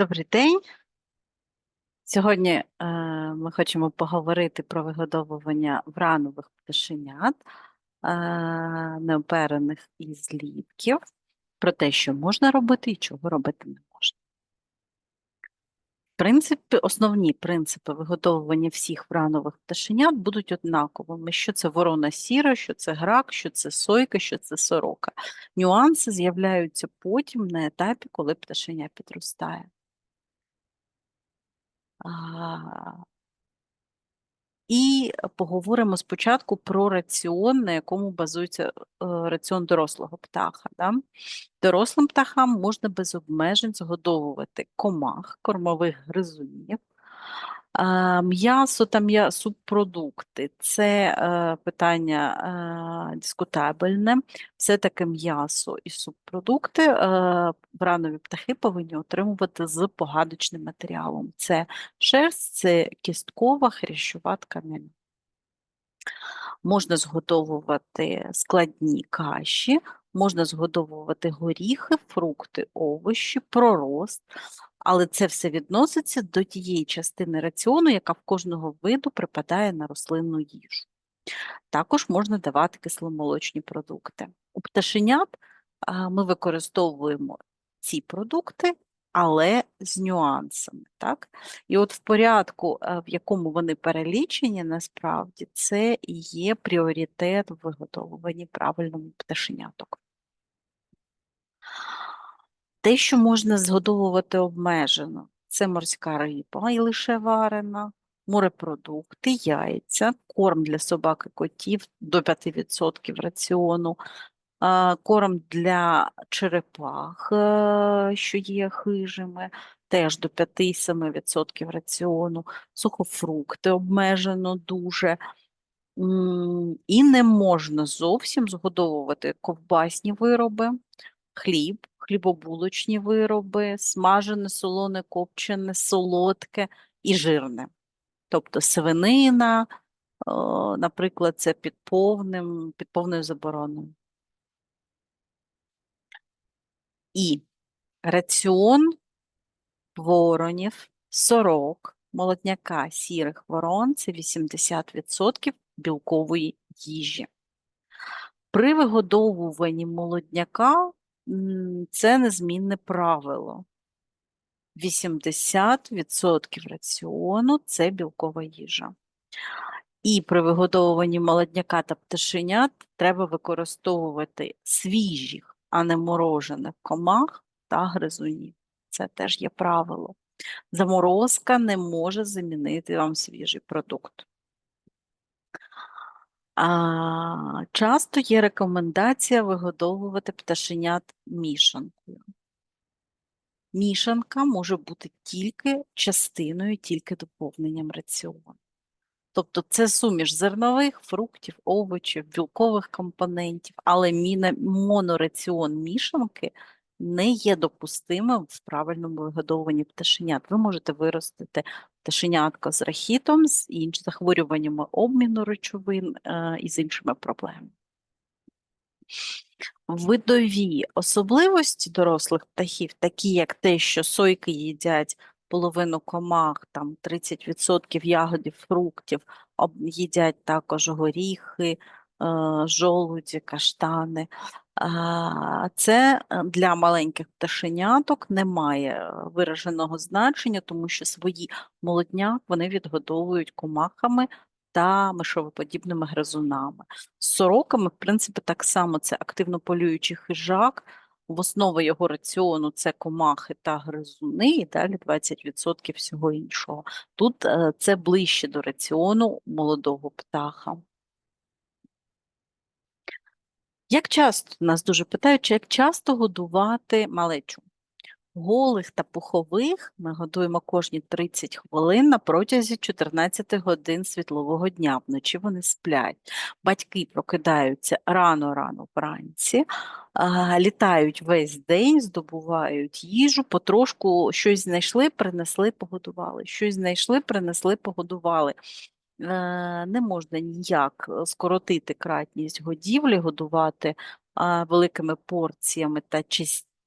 Добрий день. Сьогодні е, ми хочемо поговорити про вигодовування вранових пташенят, е, неоперених і злітків, про те, що можна робити і чого робити не можна. В принципі, основні принципи вигодовування всіх вранових пташенят будуть однаковими. Що це ворона сіра, що це грак, що це сойка, що це сорока. Нюанси з'являються потім на етапі, коли пташеня підростає. І поговоримо спочатку про раціон, на якому базується е, раціон дорослого птаха. Да? Дорослим птахам можна без обмежень згодовувати комах, кормових гризунів, М'ясо та м'я- субпродукти це е, питання е, дискутабельне. Все-таки м'ясо і субпродукти е, вранові птахи повинні отримувати з погадочним матеріалом. Це шерсть, це кісткова, хрящова тканина. Можна зготовувати складні каші, можна зготовувати горіхи, фрукти, овочі, пророст, але це все відноситься до тієї частини раціону, яка в кожного виду припадає на рослинну їжу. Також можна давати кисломолочні продукти. У пташенят ми використовуємо ці продукти, але з нюансами. Так? І от в порядку, е, в якому вони перелічені, насправді це є пріоритет в виготовленні правильному пташеняток. Те, що можна згодовувати обмежено, це морська риба і лише варена, морепродукти, яйця, корм для собак і котів до 5% раціону, корм для черепах, е, що є хижими, теж до 5-7% раціону, сухофрукти обмежено дуже. І не можна зовсім згодовувати ковбасні вироби, хліб, хлібобулочні вироби, смажене, солоне, копчене, солодке і жирне. Тобто свинина, наприклад, це під повним, під повною забороною. І раціон воронів, сорок, молодняка, сірих ворон це 80% білкової їжі. При вигодовуванні молодняка це незмінне правило. 80% раціону це білкова їжа. І при вигодовуванні молодняка та пташенят треба використовувати свіжих, а не морожених комах та гризунів. Це теж є правило. Заморозка не може замінити вам свіжий продукт. А, часто є рекомендація вигодовувати пташенят мішанкою. Мішанка може бути тільки частиною, тільки доповненням раціону. Тобто це суміш зернових, фруктів, овочів, білкових компонентів, але міна- монораціон мішанки не є допустимим в правильному вигодовуванні пташенят. Ви можете виростити пташенятко з рахітом, з іншими захворюваннями обміну речовин е, і з іншими проблемами. Видові особливості дорослих птахів, такі як те, що сойки їдять половину комах, там 30% ягодів, фруктів, їдять також горіхи, жолуді, каштани. Це е, для маленьких пташеняток не має е, вираженого значення, тому що свої молодняк вони відгодовують комахами та мишовоподібними гризунами. З сороками, в принципі, так само це активно полюючий хижак. В основі його раціону це комахи та гризуни, і далі 20% всього іншого. Тут е, це ближче до раціону молодого птаха. Як часто, нас дуже питають, чи як часто годувати малечу? Голих та пухових ми годуємо кожні 30 хвилин на протязі 14 годин світлового дня. Вночі вони сплять. Батьки прокидаються рано-рано вранці, літають весь день, здобувають їжу, потрошку щось знайшли, принесли, погодували. Щось знайшли, принесли, погодували. Е, Не можна ніяк е, скоротити кратність годівлі, годувати великими порціями та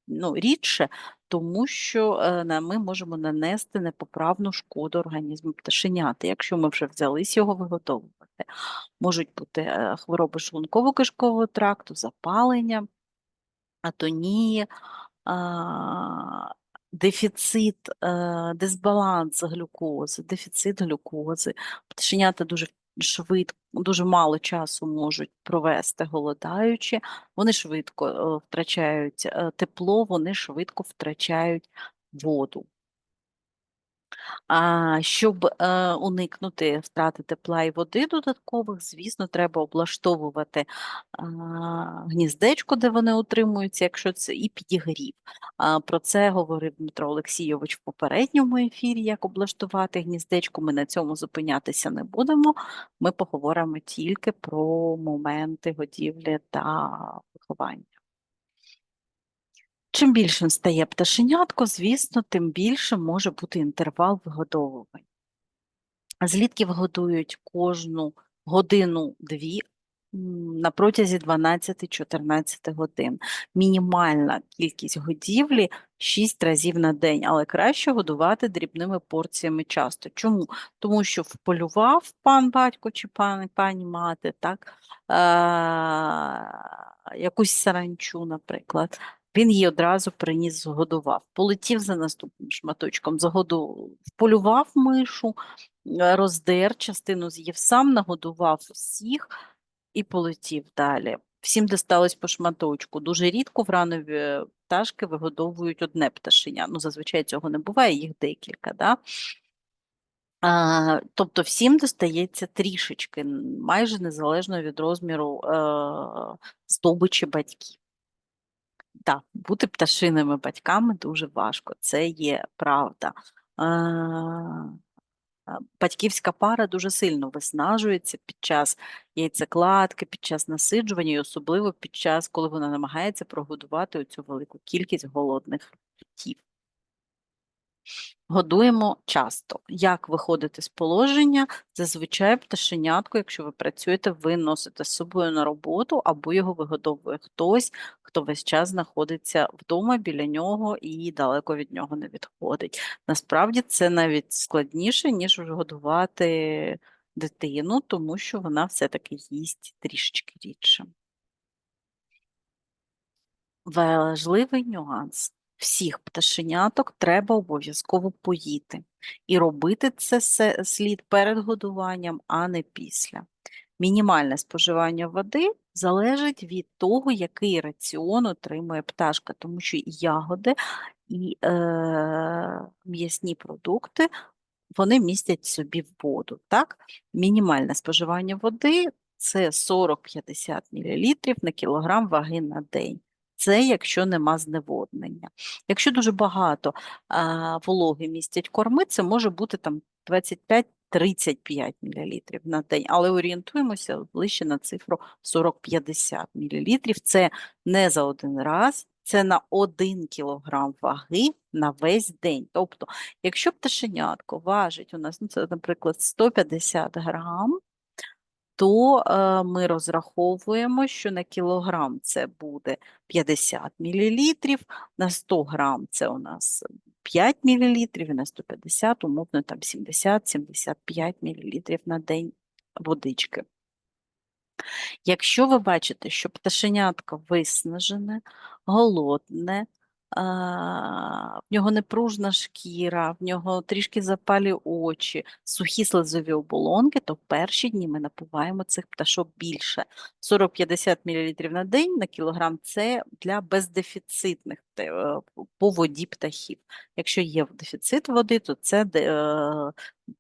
ну, рідше, тому що е, ми можемо нанести непоправну шкоду організму пташеняти, якщо ми вже взялись його виготовувати. Можуть бути хвороби шлунково-кишкового тракту, запалення, атонії, дефіцит, е, дисбаланс глюкози, дефіцит глюкози. Пташенята дуже швидко, дуже мало часу можуть провести голодаючи, вони швидко е, втрачають е, тепло, вони швидко втрачають воду. А щоб е, уникнути втрати тепла і води додаткових, звісно, треба облаштовувати а, гніздечко, де вони утримуються, якщо це і підігрів. А, про це говорив Дмитро Олексійович в попередньому ефірі, як облаштувати гніздечко. Ми на цьому зупинятися не будемо. Ми поговоримо тільки про моменти годівлі та виховання. Чим більшим стає пташенятко, звісно, тим більше може бути інтервал вигодовування. Злітків годують кожну годину-дві на протязі 12-14 годин. Мінімальна кількість годівлі 6 разів на день, але краще годувати дрібними порціями часто. Чому? Тому що вполював пан батько чи пан, пані мати, так, е- якусь саранчу, наприклад. Він її одразу приніс, згодував. Полетів за наступним шматочком, загодував, вполював мишу, е, роздер, частину з'їв сам, нагодував всіх і полетів далі. Всім досталось по шматочку. Дуже рідко вранові пташки вигодовують одне пташеня. Ну, зазвичай цього не буває, їх декілька. Да? А, тобто всім достається трішечки, майже незалежно від розміру е, здобичі батьків. Так, бути пташиними батьками дуже важко, це є правда. Батьківська пара дуже сильно виснажується під час яйцекладки, під час насиджування, і особливо під час, коли вона намагається прогодувати оцю велику кількість голодних птів. Годуємо часто. Як виходити з положення? Зазвичай пташенятко, якщо ви працюєте, ви носите з собою на роботу або його вигодовує хтось, хто весь час знаходиться вдома біля нього і далеко від нього не відходить. Насправді це навіть складніше, ніж годувати дитину, тому що вона все-таки їсть трішечки рідше. Важливий нюанс. Всіх пташеняток треба обов'язково поїти. І робити це слід перед годуванням, а не після. Мінімальне споживання води залежить від того, який раціон отримує пташка, тому що і ягоди, і е, м'ясні продукти вони містять в воду. Так? Мінімальне споживання води це 40-50 мл на кілограм ваги на день. Це якщо нема зневоднення. Якщо дуже багато а, вологи містять корми, це може бути там 25-35 мл на день, але орієнтуємося ближче на цифру 40-50 мл. Це не за один раз, це на 1 кг ваги на весь день. Тобто, якщо пташенятко важить у нас, ну це, наприклад, 150 грам, то е, ми розраховуємо, що на кілограм це буде 50 мл, на 100 грам це у нас 5 мл, і на 150, умовно, там 70-75 мл на день водички. Якщо ви бачите, що пташенятко виснажене, голодне, в нього непружна шкіра, в нього трішки запалі очі, сухі слизові оболонки, то перші дні ми напуваємо цих пташок більше. 40-50 мл на день на кілограм це для бездефіцитних по воді птахів. Якщо є дефіцит води, то це е,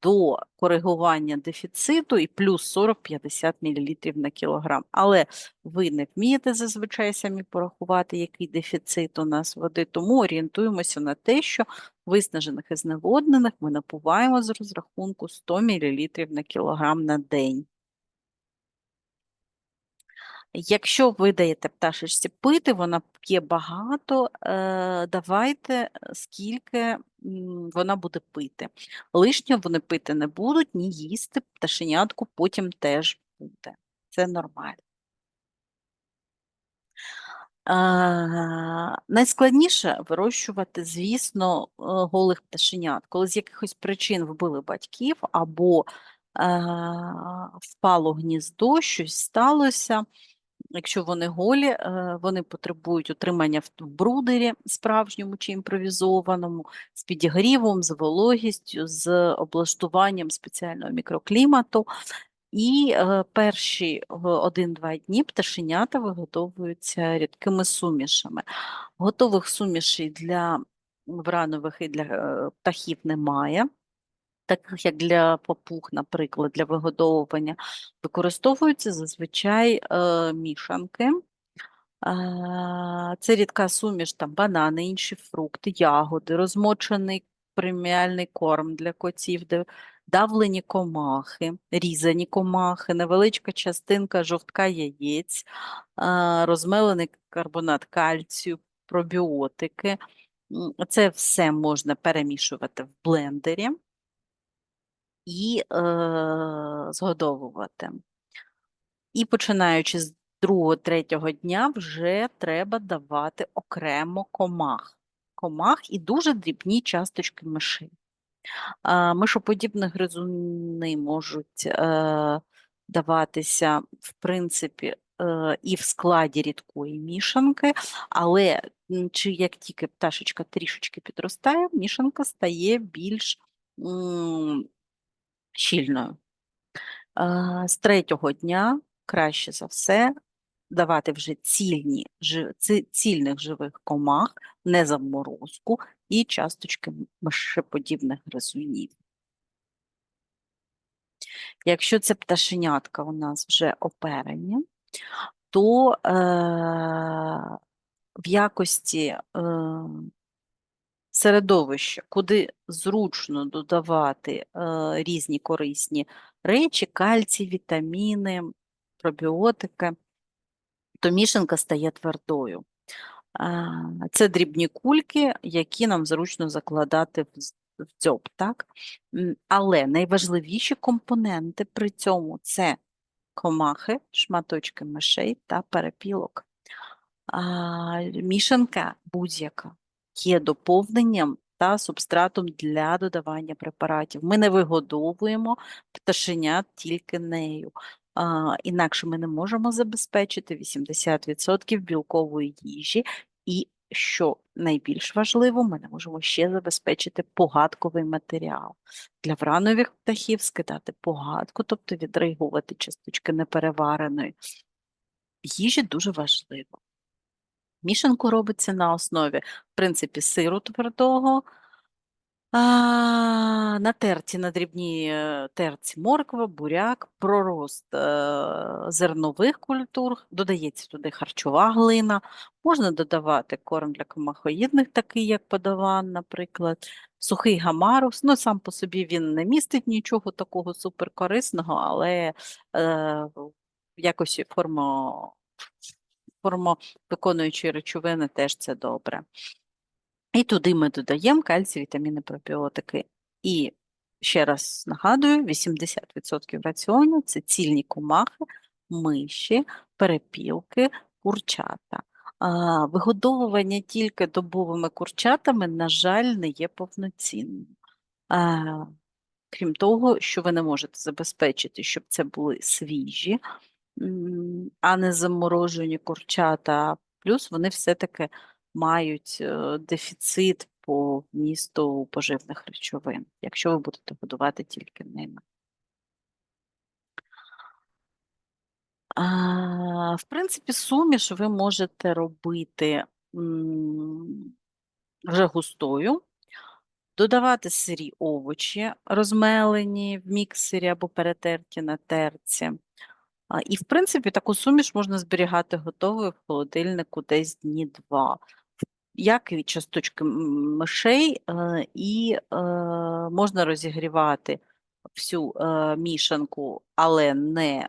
до коригування дефіциту і плюс 40-50 мл на кілограм. Але ви не вмієте зазвичай самі порахувати, який дефіцит у нас води, тому орієнтуємося на те, що виснажених і зневоднених ми напуваємо з розрахунку 100 мл на кілограм на день. Якщо ви даєте пташечці пити, вона п'є багато, е, давайте е, скільки вона буде пити. Лишнього вони пити не будуть, ні їсти, пташенятку потім теж буде. Це нормально. А, найскладніше вирощувати, звісно, е, голих пташенят. Коли з якихось причин вбили батьків або е, впало гніздо, щось сталося. Якщо вони голі, е, вони потребують утримання в брудері справжньому чи імпровізованому, з підігрівом, з вологістю, з облаштуванням спеціального мікроклімату. І е, перші е, один-два дні пташенята виготовуються рідкими сумішами. Готових сумішей для вранових і для е, птахів немає. Таких як для папуг, наприклад, для вигодовування, використовуються зазвичай е, мішанки. Е, Це рідка суміш, там банани, інші фрукти, ягоди, розмочений преміальний корм для котів, давлені комахи, різані комахи, невеличка частинка жовтка яєць, е, розмелений карбонат кальцію, пробіотики. Це все можна перемішувати в блендері і е, згодовувати. І починаючи з другого-третього дня вже треба давати окремо комах. Комах і дуже дрібні часточки мишей. А, Мишоподібні гризуни можуть е, даватися, в принципі, е, і в складі рідкої мішанки, але чи як тільки пташечка трішечки підростає, мішанка стає більш щільною. З третього дня краще за все давати вже цільні, цільних живих комах, не заморозку і часточки мишеподібних гризунів. Якщо це пташенятка у нас вже оперені, то е, в якості е, середовища, куди зручно додавати е, різні корисні речі, кальцій, вітаміни, пробіотики, то мішанка стає твердою. Це дрібні кульки, які нам зручно закладати в дзьоб, так? Але найважливіші компоненти при цьому це комахи, шматочки мишей та перепілок. Мішанка будь-яка є доповненням та субстратом для додавання препаратів. Ми не вигодовуємо пташенят тільки нею. А, Інакше ми не можемо забезпечити 80% білкової їжі, і, що найбільш важливо, ми не можемо ще забезпечити погадковий матеріал. Для вранових птахів скидати погадку, тобто відригувати часточки неперевареної їжі дуже важливо. Мішанку робиться на основі, в принципі, сиру твердого, натерті на дрібній е, терці морква, буряк, пророст е, зернових культур, додається туди харчова глина, можна додавати корм для комахоїдних, такий як подаван, наприклад, сухий гамарус. Ну, сам по собі він не містить нічого такого суперкорисного, але е, в якості формо, формовиконуючої речовини теж це добре. І туди ми додаємо кальцій, вітаміни, пробіотики. І ще раз нагадую, 80% раціону це цільні комахи, миші, перепілки, курчата. Вигодовування тільки добовими курчатами, на жаль, не є повноцінним. Крім того, що ви не можете забезпечити, щоб це були свіжі, а не заморожені курчата, плюс вони все-таки мають е, дефіцит по вмісту поживних речовин, якщо ви будете годувати тільки ними. В принципі, суміш ви можете робити вже густою, додавати сирі овочі, розмелені в міксері або перетерті на терці. І, в принципі, таку суміш можна зберігати готовою в холодильнику десь дні два. Як і часточки мишей, е, і е, можна розігрівати всю е, мішанку, але не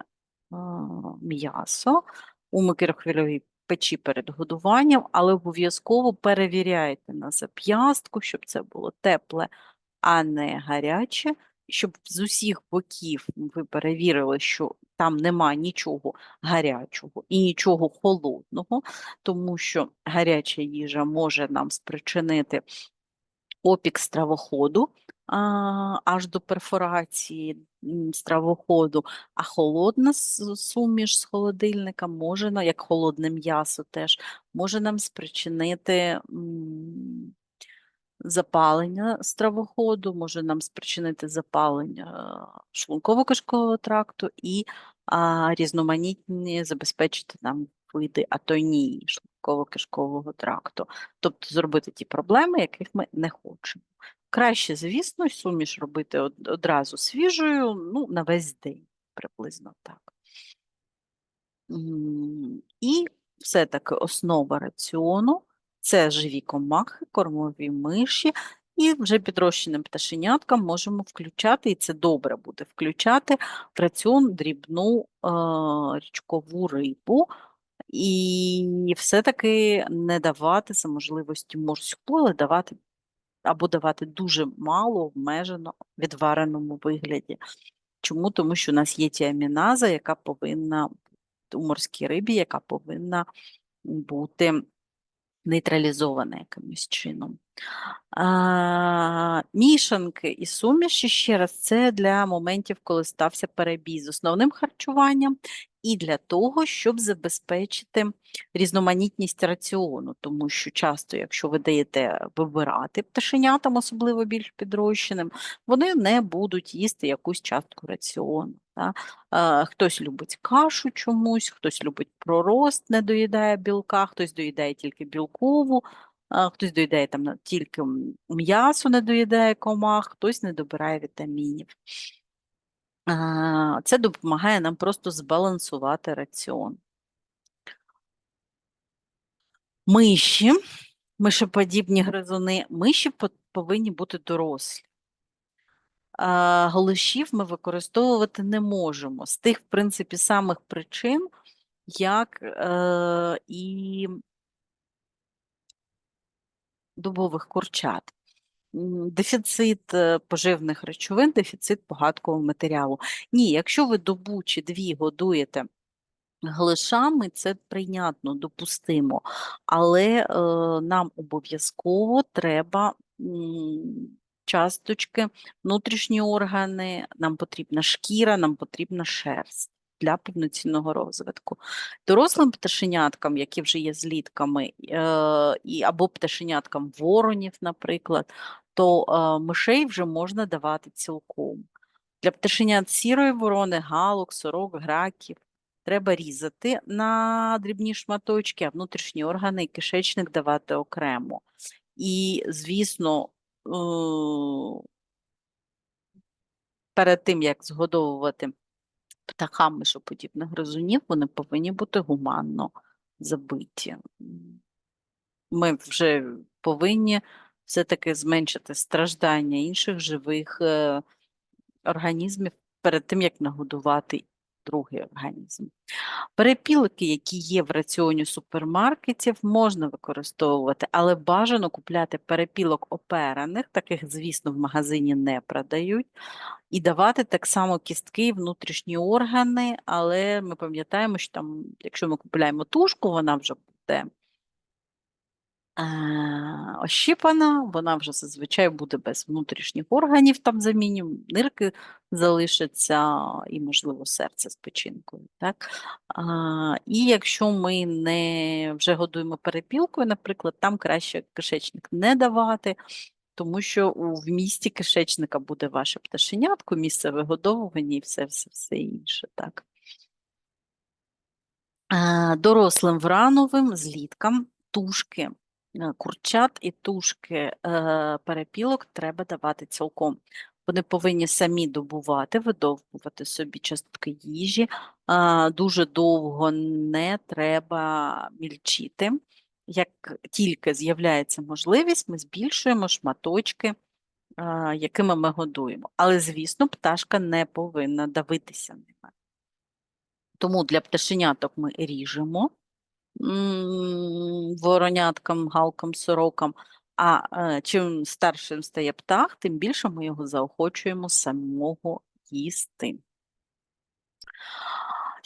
м'ясо у микрохвильовій печі перед годуванням, але обов'язково перевіряйте на зап'ястку, щоб це було тепле, а не гаряче, щоб з усіх боків ви перевірили, що Там нема нічого гарячого і нічого холодного, тому що гаряча їжа може нам спричинити опік стравоходу аж до перфорації стравоходу, а холодна суміш з холодильника може, як холодне м'ясо теж, може нам спричинити запалення стравоходу, може нам спричинити запалення шлунково-кишкового тракту і а, різноманітні забезпечити нам види атонії шлунково-кишкового тракту, тобто зробити ті проблеми, яких ми не хочемо. Краще, звісно, суміш робити одразу свіжою, ну, на весь день, приблизно так. І все-таки основа раціону це живі комахи, кормові миші, і вже підрощеним пташеняткам можемо включати, і це добре буде включати в раціон дрібну е, річкову рибу, і все-таки не давати за можливості морську, але давати або давати дуже мало, обмежено відвареному вигляді. Чому? Тому що у нас є тіаміназа, яка повинна у морській рибі, яка повинна бути нейтралізована якимось чином. А, мішанки і суміші, ще раз, це для моментів, коли стався перебій з основним харчуванням, і для того, щоб забезпечити різноманітність раціону, тому що часто, якщо ви даєте вибирати пташенятам, особливо більш підрощеним, вони не будуть їсти якусь частку раціону. Хтось любить кашу чомусь, хтось любить пророст, не доїдає білка, хтось доїдає тільки білкову, хтось доїдає там тільки м'ясо, не доїдає комах, хтось не добирає вітамінів. Це допомагає нам просто збалансувати раціон. Миші, мишеподібні гризуни, миші повинні бути дорослі. А, ми використовувати не можемо з тих, в принципі, самих причин, як е, і дубових курчат. Дефіцит е, поживних речовин, дефіцит погадкового матеріалу. Ні, якщо ви добу чи дві годуєте глишами, це прийнятно, допустимо, але е, нам обов'язково треба часточки, внутрішні органи, нам потрібна шкіра, нам потрібна шерсть для повноцінного розвитку. Дорослим пташеняткам, які вже є злітками, е, або пташеняткам воронів, наприклад, то е, мишей вже можна давати цілком. Для пташенят сірої ворони, галок, сорок, граків треба різати на дрібні шматочки, а внутрішні органи і кишечник давати окремо. І, звісно, перед тим, як згодовувати птахам мишоподібних гризунів, вони повинні бути гуманно забиті. Ми вже повинні все-таки зменшити страждання інших живих е, організмів перед тим, як нагодувати другий організм. Перепілки, які є в раціоні супермаркетів, можна використовувати, але бажано купляти перепілок оперених, таких, звісно, в магазині не продають, і давати так само кістки внутрішні органи, але ми пам'ятаємо, що там, якщо ми купуємо тушку, вона вже буде ощіпана, вона вже зазвичай буде без внутрішніх органів, там замінюємо, нирки залишаться і, можливо, серце з печінкою. Так? А, і якщо ми не вже годуємо перепілкою, наприклад, там краще кишечник не давати, тому що у вмісті кишечника буде ваше пташенятко, місце вигодовування і все, все, все інше. Так? Дорослим врановим зліткам тушки курчат і тушки е, перепілок треба давати цілком. Вони повинні самі добувати, видовбувати собі частки їжі. е, Дуже довго не треба мільчити. Як тільки з'являється можливість, ми збільшуємо шматочки, е, якими ми годуємо. Але, звісно, пташка не повинна давитися ними. Тому для пташеняток ми ріжемо вороняткам, галкам, сорокам. А е, чим старшим стає птах, тим більше ми його заохочуємо самого їсти.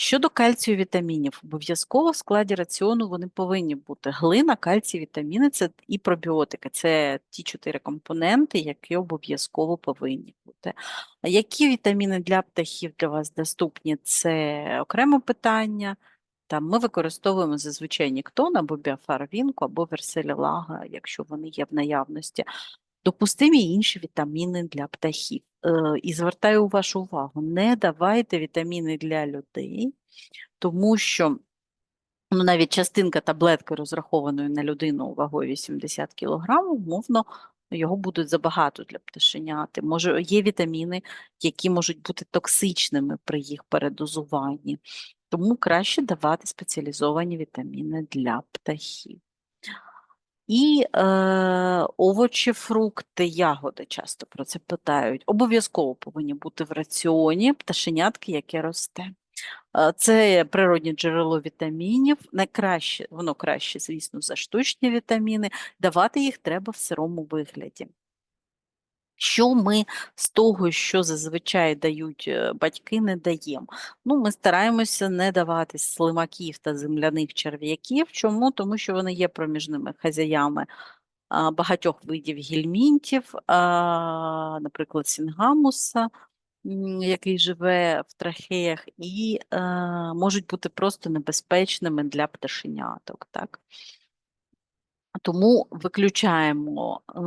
Щодо кальцію вітамінів, обов'язково в складі раціону вони повинні бути. Глина, кальцій, вітаміни це і пробіотики. Це ті чотири компоненти, які обов'язково повинні бути. Які вітаміни для птахів для вас доступні? Це окреме питання. Там ми використовуємо зазвичай ніктон або біофарвінку, або верселілага, якщо вони є в наявності. Допустимі інші вітаміни для птахів. Е, І звертаю вашу увагу, не давайте вітаміни для людей, тому що ну, навіть частинка таблетки, розрахованої на людину вагою 80 кг, умовно, його буде забагато для пташеняти. Може, є вітаміни, які можуть бути токсичними при їх передозуванні. Тому краще давати спеціалізовані вітаміни для птахів. І е, овочі, фрукти, ягоди часто про це питають. Обов'язково повинні бути в раціоні пташенятки, яке росте. Е, Це природне джерело вітамінів. Найкраще, воно краще, звісно, за штучні вітаміни. Давати їх треба в сирому вигляді. Що ми з того, що зазвичай дають е, батьки, не даємо? Ну, ми стараємося не давати слимаків та земляних черв'яків. Чому? Тому що вони є проміжними хазяями багатьох видів гельмінтів, наприклад, сінгамуса, який живе в трахеях, і е, можуть бути просто небезпечними для пташеняток. Так? Тому виключаємо е,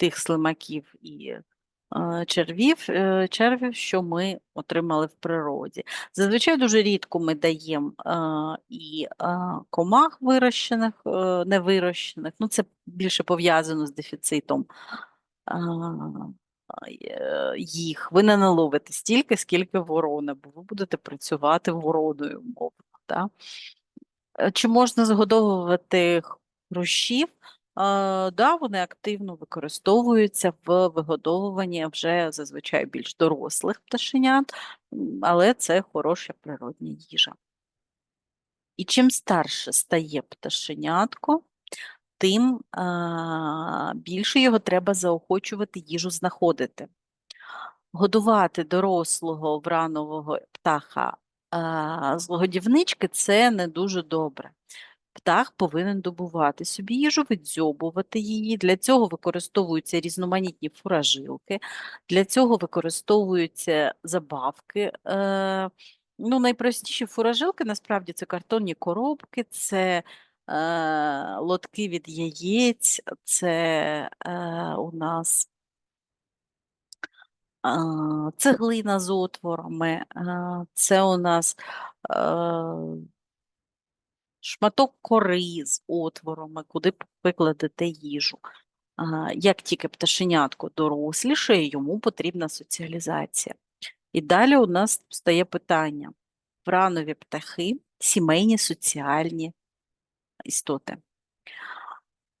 тих слимаків і е, червів, е, червів, що ми отримали в природі. Зазвичай дуже рідко ми даємо е, і комах вирощених, невирощених, ну це більше пов'язано з дефіцитом їх. Ви не наловите стільки, скільки ворона, бо ви будете працювати вороною? Е, Чи можна згодовувати хрущів? Да, вони активно використовуються в вигодовуванні вже зазвичай більш дорослих пташенят, але це хороша природня їжа. І чим старше стає пташенятко, тим більше його треба заохочувати їжу знаходити. Годувати дорослого вранового птаха з годівнички це не дуже добре. Птах повинен добувати собі їжу, віддзьобувати її. Для цього використовуються різноманітні фуражилки, для цього використовуються забавки. Е, ну, найпростіші фуражилки насправді це картонні коробки, це е, лотки від яєць, це е, у нас цеглина з отворами, е, це у нас. Е, шматок кори з отворами, куди викладете їжу. Як тільки пташенятко дорослішає, йому потрібна соціалізація. І далі у нас стає питання: вранові птахи, сімейні соціальні істоти.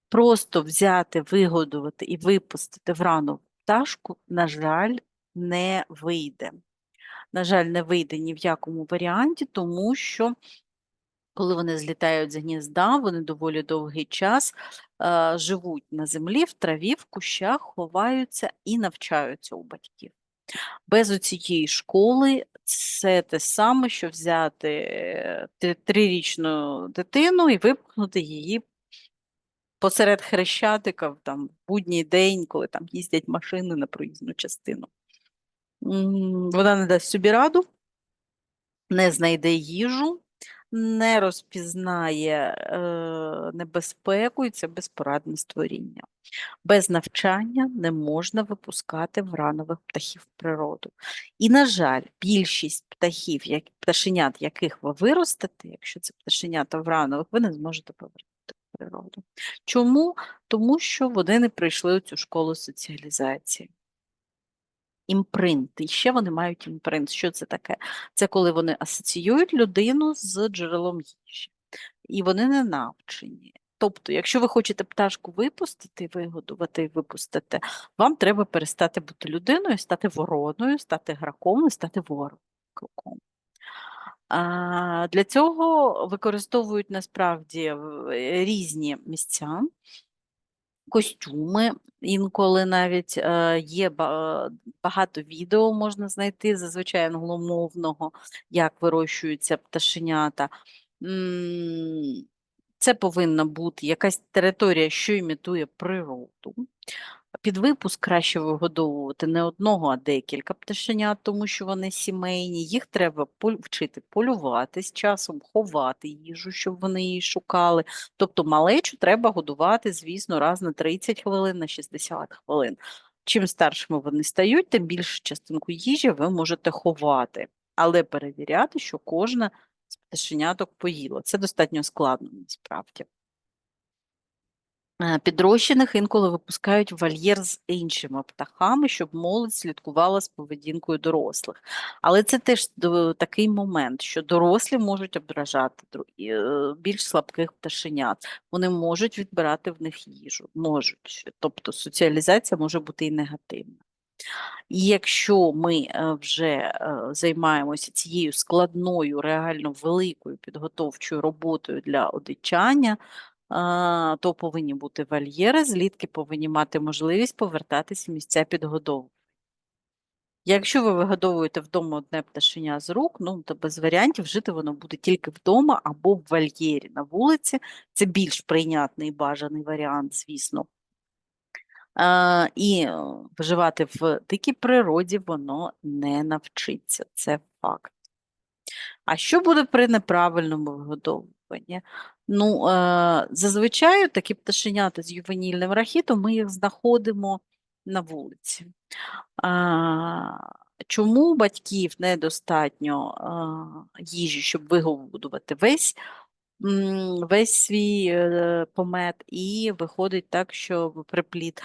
Просто взяти, вигодувати і випустити вранову пташку, на жаль, не вийде. На жаль, не вийде ні в якому варіанті, тому що коли вони злітають з гнізда, вони доволі довгий час е, живуть на землі, в траві, в кущах, ховаються і навчаються у батьків. Без оцієї школи це те саме, що взяти е, трирічну дитину і випхнути її посеред хрещатика там, в будній день, коли там їздять машини на проїзну частину. Вона не дасть собі раду, не знайде їжу, не розпізнає е, небезпеку, і це безпорадне створіння. Без навчання не можна випускати вранових птахів в природу. І, на жаль, більшість птахів, як, пташенят, яких ви виростете, якщо це пташенята вранових, ви не зможете повернути в природу. Чому? Тому що вони не пройшли у цю школу соціалізації. Імпринт. І ще вони мають імпринт. Що це таке? Це коли вони асоціюють людину з джерелом їжі. І вони не навчені. Тобто, якщо ви хочете пташку випустити, вигодувати і випустити, вам треба перестати бути людиною, стати вороною, стати граком і стати вороком. Для цього використовують насправді різні місця. Костюми. Інколи навіть е, є багато відео можна знайти, зазвичай англомовного, як вирощуються пташенята. Це повинна бути якась територія, що імітує природу. Під випуск краще вигодовувати не одного, а декілька пташенят, тому що вони сімейні. Їх треба вчити полювати, з часом ховати їжу, щоб вони її шукали. Тобто малечу треба годувати, звісно, раз на 30 хвилин, на 60 хвилин. Чим старшими вони стають, тим більшу частинку їжі ви можете ховати, але перевіряти, що кожна з пташеняток поїла. Це достатньо складно насправді. Е, Підрощених інколи випускають в вольєр з іншими птахами, щоб молодь слідкувала з поведінкою дорослих. Але це теж такий момент, що дорослі можуть ображати е, більш слабких пташенят. Вони можуть відбирати в них їжу, можуть. Тобто соціалізація може бути і негативна. І якщо ми е, вже е, займаємося цією складною, реально великою підготовчою роботою для одичання, то повинні бути вольєри, злітки повинні мати можливість повертатись в місця підгодовування. Якщо ви вигодовуєте вдома одне пташеня з рук, ну то без варіантів жити воно буде тільки вдома або в вольєрі на вулиці. Це більш прийнятний бажаний варіант, звісно. А, і е, виживати в дикій природі воно не навчиться, це факт. А що буде при неправильному вигодовуванні? Ну, зазвичай такі пташенята з ювенільним рахітом ми їх знаходимо на вулиці. Чому батьків недостатньо їжі, щоб вигодувати весь, весь свій е, помет, і виходить так, що приплід,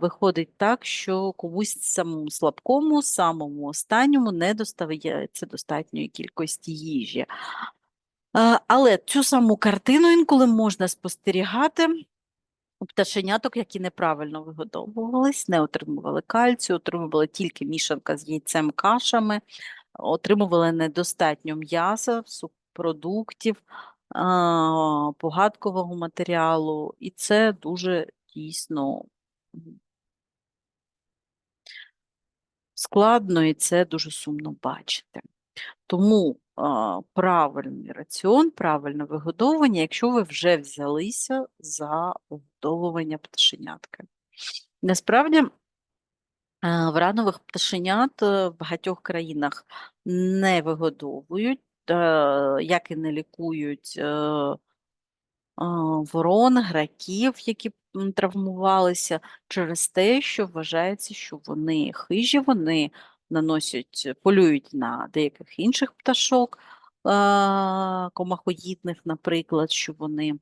виходить так, що комусь самому слабкому, самому останньому не доставляється достатньої кількості їжі. Але цю саму картину інколи можна спостерігати у пташеняток, які неправильно вигодовувались, не отримували кальцію, отримували тільки мішанка з яйцем кашами, отримували недостатньо м'яса, субпродуктів, погадкового матеріалу, і це дуже дійсно складно, і це дуже сумно бачити. Тому правильний раціон, правильне вигодовування, якщо ви вже взялися за вигодовування пташенятки. Насправді, е, в ранових пташенят е, в багатьох країнах не вигодовують, е, як і не лікують ворон, граків, які травмувалися, через те, що вважається, що вони хижі, вони наносять, полюють на деяких інших пташок, комахоїдних, наприклад, що вони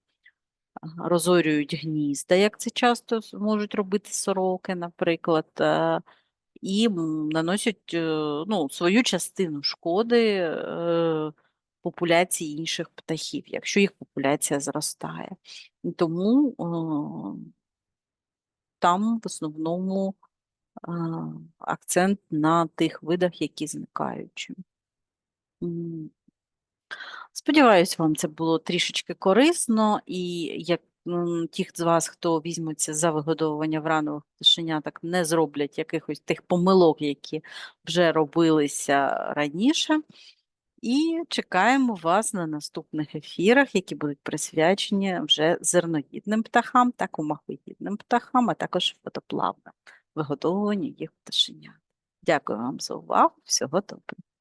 розорюють гнізда, як це часто можуть робити сороки, наприклад, е, і наносять е, ну, свою частину шкоди е, популяції інших птахів, якщо їх популяція зростає. Тому е, там в основному е, акцент на тих видах, які зникають. М. Сподіваюсь, вам це було трішечки корисно, і як ті з вас, хто візьметься за вигодовування вранових пташеняток, не зроблять якихось тих помилок, які вже робилися раніше. І чекаємо вас на наступних ефірах, які будуть присвячені вже зерноїдним птахам та комахоїдним птахам, а також водоплавним вигодовуванню їх пташенят. Дякую вам за увагу. Всього доброго.